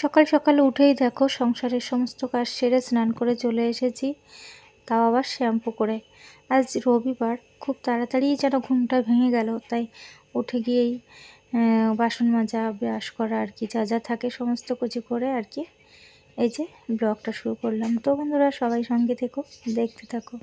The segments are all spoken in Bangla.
সকাল সকাল উঠেই দেখো সংসারের সমস্ত কাজ সেরে স্নান করে চলে এসেছি। তাও আবার শ্যাম্পু করে। আজ রবিবার, খুব তাড়াতাড়ি যেন ঘুমটা ভেঙে গেল, তাই উঠে গিয়েই বাসন মাজা, ব্রাশ করা আর কি, যা যা থাকে সমস্ত কিছু করে আর কি, এই যে ব্লগটা শুরু করলাম। তো বন্ধুরা সবাই সঙ্গে থেকো, দেখতে থাকো।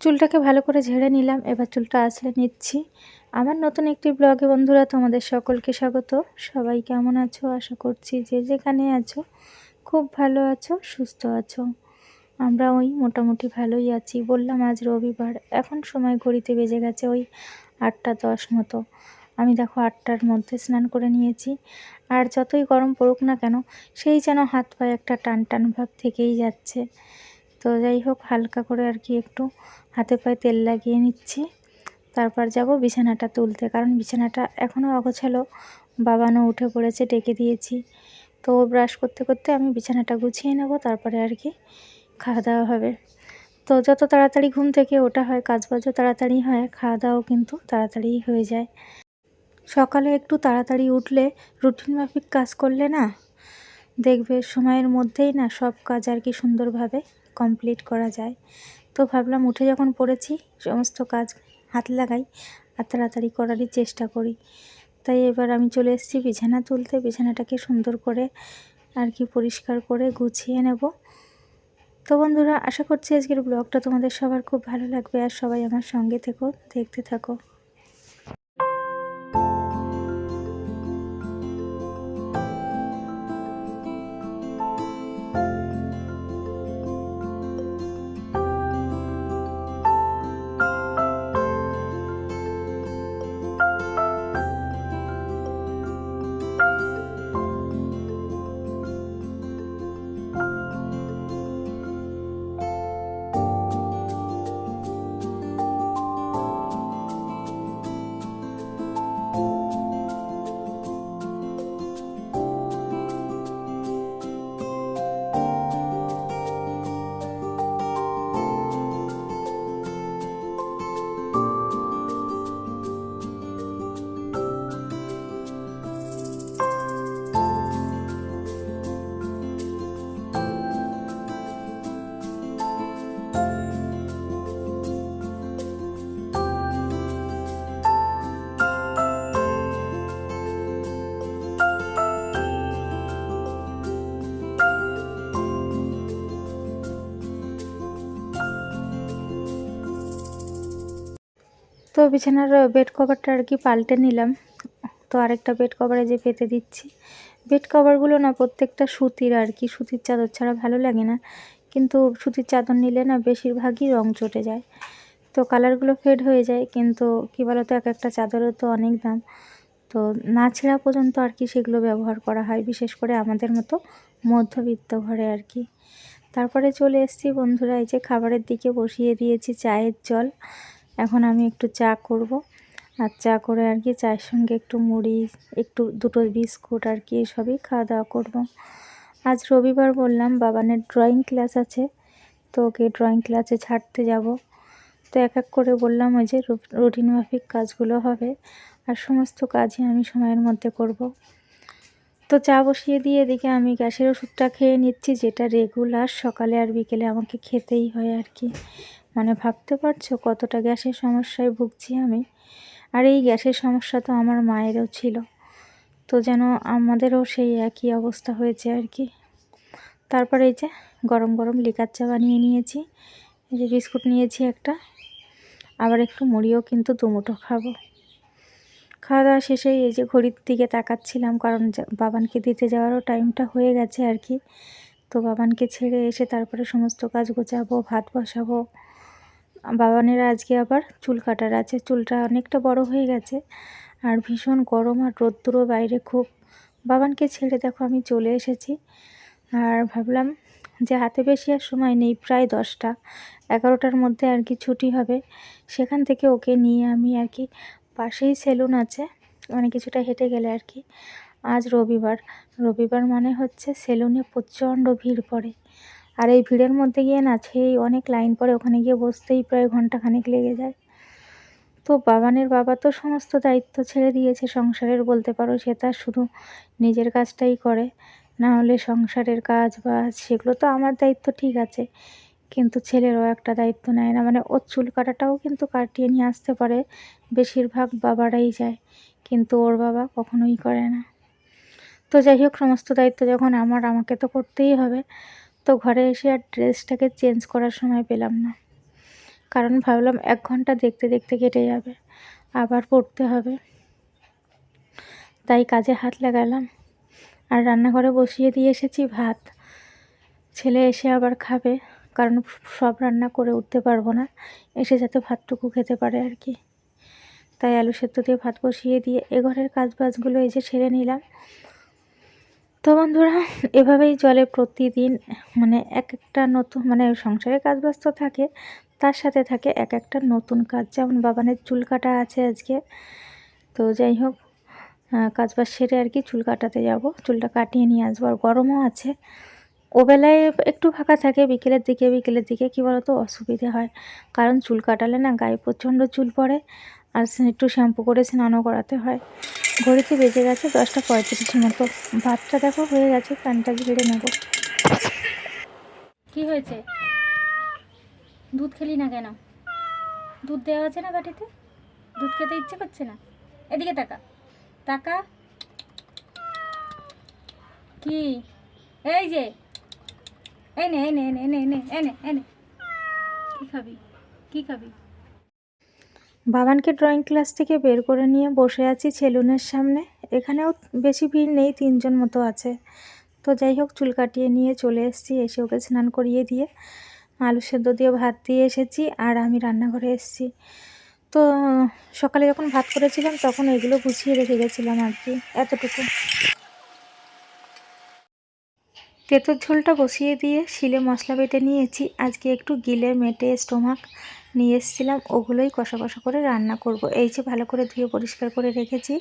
চুলটাকে ভালো করে ঝেড়ে নিলাম, এবার চুলটা আসলে নিচ্ছি। আমার নতুন একটি ব্লগে বন্ধুরা তোমাদের সকলকে স্বাগত। সবাই কেমন আছো? আশা করছি যে যেখানে আছো, খুব ভালো আছো, সুস্থ আছো। আমরা ওই মোটামুটি ভালোই আছি বললাম আজ রবিবার, এখন সময় ঘড়িতে বেজে গেছে ওই আটটা দশ মতো। আমি দেখো আটটার মধ্যে স্নান করে নিয়েছি, আর যতই গরম পড়ুক না কেন, সেই যেন হাত পায়ে একটা টান টান ভাব থেকেই যাচ্ছে। তো যাই হোক, হালকা করে আর কি একটু হাতে পায়ে তেল লাগিয়ে নিচ্ছি। তারপর যাব বিছানাটা তুলতে, কারণ বিছানাটা এখনও অগোছালো। বাবানও উঠে পড়েছে, ডেকে দিয়েছি। তো ব্রাশ করতে করতে আমি বিছানাটা গুছিয়ে নেব, তারপরে আর কি খাওয়া দাওয়া হবে। তো যত তাড়াতাড়ি ঘুম থেকে ওটা হয়, কাজবাজও তাড়াতাড়ি হয়, খাওয়া দাওয়াও কিন্তু তাড়াতাড়ি হয়ে যায়। সকালে একটু তাড়াতাড়ি উঠলে রুটিন মাফিক কাজ করলে না, দেখবে সময়ের মধ্যেই না সব কাজ আর কি সুন্দরভাবে কমপ্লিট করা যায়। তো ভাবলাম উঠে যখন পড়েছি, সমস্ত কাজ হাত লাগাই আর তাড়াতাড়ি করারই চেষ্টা করি। তাই এবার আমি চলে এসেছি বিছানা তুলতে। বিছানাটাকে সুন্দর করে আর কি পরিষ্কার করে গুছিয়ে নেব। তো বন্ধুরা, আশা করছি আজকের ব্লগটা তোমাদের সবার খুব ভালো লাগবে আর সবাই আমার সঙ্গে থেকো, দেখতে থাকো। তো বিছানার বেড কভারটা আর কি পাল্টে নিলাম। তো আরেকটা বেড কভারে যে পেতে দিচ্ছি। বেড কভারগুলো না প্রত্যেকটা সুতির আর কি, সুতির চাদর ছাড়া ভালো লাগে না। কিন্তু সুতির চাদর নিলে না বেশিরভাগই রং চটে যায়। তো কালারগুলো ফেড হয়ে যায়, কিন্তু কী বলো তো এক একটা চাদরের তো অনেক দাম। তো না ছেঁড়া পর্যন্ত আর কি সেগুলো ব্যবহার করা হয়, বিশেষ করে আমাদের মতো মধ্যবিত্ত ঘরে আর কি। তারপরে চলে এসেছি বন্ধুরা, এই যে খাবারের দিকে বসিয়ে দিয়েছি চায়ের জল। এখন আমি একটু চা করব। আর চা করে আর কি চায়ের সঙ্গে একটু মুড়ি, একটু দুটো বিস্কুট আর কি এসবই খাওয়া দাওয়া করব। আজ রবিবার বললাম, বাবানের ড্রয়িং ক্লাস আছে, তো ওকে ড্রয়িং ক্লাসে ছাড়তে যাব। তো এক এক করে বললাম, ওই যে রুটিন মাফিক কাজগুলো হবে, আর সমস্ত কাজই আমি সময়ের মধ্যে করব। তো চা বসিয়ে দিয়ে এদিকে আমি গ্যাসের ওষুধটা খেয়ে নিচ্ছি, যেটা রেগুলার সকালে আর বিকেলে আমাকে খেতেই হয় আর কি। মানে ভাবতে পারছ কতটা গ্যাসের সমস্যায় ভুগছি আমি? আর এই গ্যাসের সমস্যা তো আমার মায়েরও ছিল। তো যেন আমাদেরও সেই একই অবস্থা হয়েছে আর কি। তারপরে এই যে গরম গরম লিকার চা বানিয়ে নিয়েছি। এই যে বিস্কুট নিয়েছি একটা। আবার একটু মুড়িও কিন্তু দুমুটো খাব। খাওয়া দাওয়া শেষে এই যে ঘড়ির দিকে তাকাচ্ছিলাম, কারণ বাবানকে দিতে যাওয়ারও টাইমটা হয়ে গেছে আর কি। তো বাবানকে ছেড়ে এসে তারপরে সমস্ত কাজ গোছাবো, ভাত বসাবো বাবানের আজকে আবার চুল কাটার আছে। চুলটা অনেকটা বড় হয়ে গেছে আর ভীষণ গরম আর রোদ্দুরও বাইরে খুব। বাবানকে ছেড়ে দেখো আমি চলে এসেছি। আর ভাবলাম যে হাতে বেশি আর সময় নেই, প্রায় দশটা, এগারোটার মধ্যে আর কি ছুটি হবে। সেখান থেকে ওকে নিয়ে আমি আর কি পাশেই সেলুন আছে মানে কিছুটা হেঁটে গেলে আর কি। আজ রবিবার রবিবার মানে হচ্ছে সেলুনে প্রচণ্ড ভিড় পড়ে। আর এই ভিড়ের মধ্যে গিয়ে না সেই অনেক লাইন পড়ে ওখানে গিয়ে বসতেই প্রায় ঘন্টাখানেক লেগে যায়। তো বাবানের বাবা তো সমস্ত দায়িত্ব ছেড়ে দিয়েছে, সংসারের বলতে পারো সে তার শুধু নিজের কাজটাই করে। না হলে সংসারের কাজ বা সেগুলো তো আমার দায়িত্ব ঠিক আছে, কিন্তু ছেলেরও একটা দায়িত্ব নেয় না। মানে ওর চুল কাটাটাও কিন্তু কাটিয়ে নিয়ে আসতে পারে, বেশিরভাগ বাবারাই যায়, কিন্তু ওর বাবা কখনোই করে না। তো যাই হোক, সমস্ত দায়িত্ব যখন আমার, আমাকে তো করতেই হবে। তো ঘরে এসে আর ড্রেসটাকে চেঞ্জ করার সময় পেলাম না। কারণ ভাবলাম এক ঘণ্টা দেখতে দেখতে কেটে যাবে, আবার পড়তে হবে। তাই কাজে হাত লাগালাম। আর রান্নাঘরে বসিয়ে দিয়ে এসেছি ভাত। ছেলে এসে আবার খাবে, কারণ সব রান্না করে উঠতে পারব না, এসে যাতে ভাতটুকু খেতে পারে আর কি। তাই আলু সেদ্ধ দিয়ে ভাত বসিয়ে দিয়ে এ ঘরের কাজ বাজগুলো এই যে ছেড়ে নিলাম। তো বন্ধুরা, এভাবেই চলে প্রতিদিন মানে এক একটা নতুন মানে সংসারের কাজ ব্যস্ত থাকে, তার সাথে থাকে এক একটা নতুন কাজ। যেমন বাবানের চুল কাটা আছে আজকে, তো যাই হোক কাজ বাজ সেরে আর কি চুল কাটাতে যাব। চুলটা কাটিয়ে নিয়ে আসব, আর গরমও আছে। ও বেলায় একটু ফাঁকা থাকে, বিকেলের দিকে বিকেলের দিকে কী বলতো, অসুবিধে হয়। কারণ চুল কাটালে না গায়ে প্রচণ্ড চুল পড়ে, আর একটু শ্যাম্পু করে স্নানও করাতে হয়। ঘড়িতে বেজে গেছে দশটা পঁয়ত্রিশ মতো ভাতটা দেখো, হয়ে গেছে, প্যানটা ঝেড়ে নেব। কি হয়েছে? দুধ খেলি না কেন? দুধ দেওয়া আছে না বাটিতে? দুধ খেতে ইচ্ছে করছে না? এদিকে টাকা টাকা কি? এই যে। এই নে এনে এনে এনে এনে এনে এনে কি খাবি? কি খাবি? বাবানকে ড্রয়িং ক্লাস থেকে বের করে নিয়ে বসে আছি সেলুনের সামনে। এখানেও বেশি ভিড় নেই, তিনজন মতো আছে। তো যাই হোক, চুল কাটিয়ে নিয়ে চলে এসেছি, এসে ওকে স্নান করিয়ে দিয়ে আলু সেদ্ধ দিয়ে ভাত দিয়ে এসেছি আর আমি রান্নাঘরে এসেছি। তো সকালে যখন ভাত করেছিলাম, তখন এগুলো গুছিয়ে রেখে গেছিলাম আর কি, এতটুকু। তেঁতুর ঝোলটা বসিয়ে দিয়ে শিলে মশলা বেটে নিয়েছি। আজকে একটু গিলে মেটে স্টোমাক নিয়ে এসেছিলাম। ওগুলোই কষা কষা করে রান্না করব। এই যে ভালো করে ধুয়ে পরিষ্কার করে রেখেছি।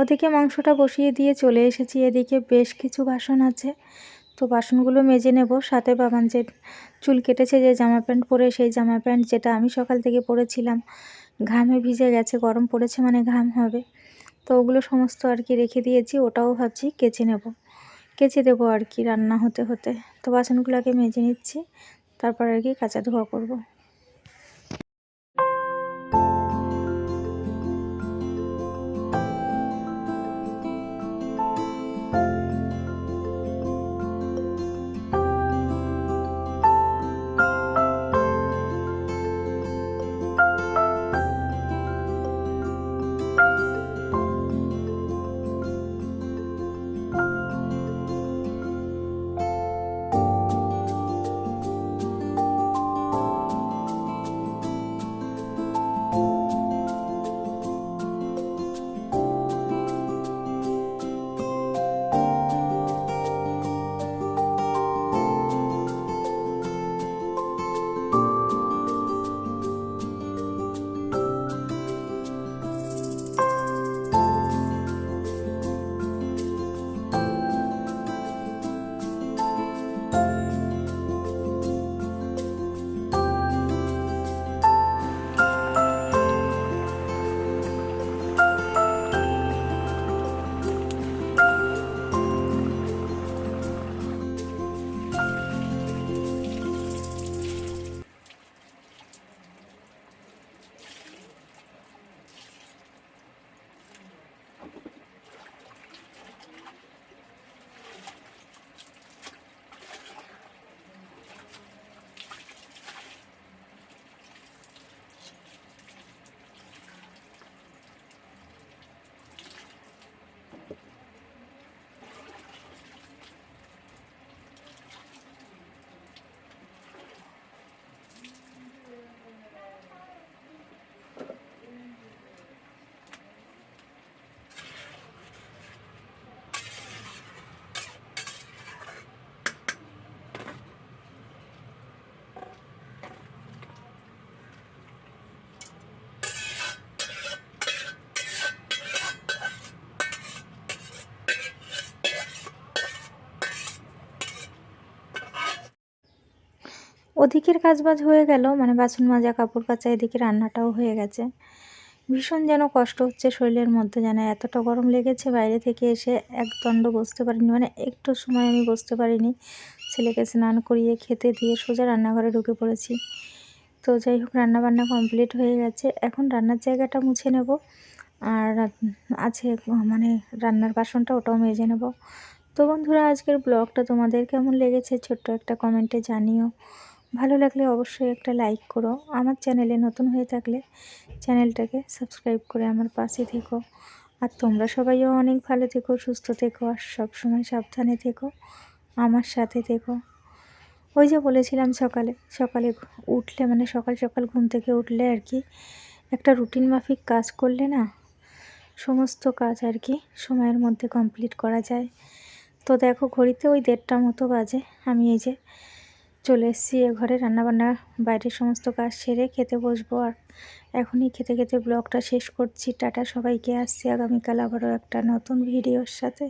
ওদিকে মাংসটা বসিয়ে দিয়ে চলে এসেছি। এদিকে বেশ কিছু বাসন আছে। তো বাসনগুলো মেজে নেব। সাথে বাবান যে চুল কেটেছে, যে জামা প্যান্ট পরে, সেই জামা প্যান্ট যেটা আমি সকাল থেকে পরেছিলাম, ঘামে ভিজে গেছে। গরম পড়েছে মানে ঘাম হবে। তো ওগুলো সমস্ত আর কি রেখে দিয়েছি। ওটাও ভাবছি কেচে নেব। কেচে দেবো আর কি রান্না হতে হতে। তো বাসনগুলোকে মেজে নিচ্ছি। তারপর আর কি কাঁচা ধোয়া করব। ওদিকের কাজবাজ হয়ে গেল মানে বাসন মাজা, কাপড় কাচা, এদিকে রান্নাটাও হয়ে গেছে। ভীষণ যেন কষ্ট হচ্ছে শরীরের মধ্যে যেন এতটা গরম লেগেছে, বাইরে থেকে এসে এক দণ্ড বসতে পারিনি মানে একটু সময় আমি বসতে পারিনি। ছেলেকে স্নান করিয়ে খেতে দিয়ে সোজা রান্নাঘরে ঢুকে পড়েছি। তো যাই হোক, রান্নাবান্না কমপ্লিট হয়ে গেছে। এখন রান্নার জায়গাটা মুছে নেব। আর আছে মানে রান্নার বাসনটা ওটাও মেজে নেব। তো বন্ধুরা, আজকের ব্লগটা তোমাদের কেমন লেগেছে? ছোট্ট একটা কমেন্টে জানিও। ভালো লাগলে অবশ্যই একটা লাইক করো। আমার চ্যানেলে নতুন হয়ে থাকলে চ্যানেলটাকে সাবস্ক্রাইব করে আমার পাশে থেকো। আর তোমরা সবাইও অনেক ভালো থেকো, সুস্থ থেকো, আর সবসময় সাবধানে থেকো, আমার সাথে থেকো। ওই যে বলেছিলাম সকালে সকালে উঠলে মানে সকাল সকাল ঘুম থেকে উঠলে আর কি একটা রুটিন মাফিক কাজ করলে না সমস্ত কাজ আর কি সময়ের মধ্যে কমপ্লিট করা যায়। তো দেখো, ঘড়িতে ওই দেড়টা মতো বাজে। আমি এই যে চলে এসেছি এ ঘরে, রান্নাবান্না, বাইরের সমস্ত কাজ সেরে খেতে বসবো। আর এখনই খেতে খেতে ব্লগটা শেষ করছি। টাটা সবাইকে, আসছি আগামীকাল আবারও একটা নতুন ভিডিওর সাথে।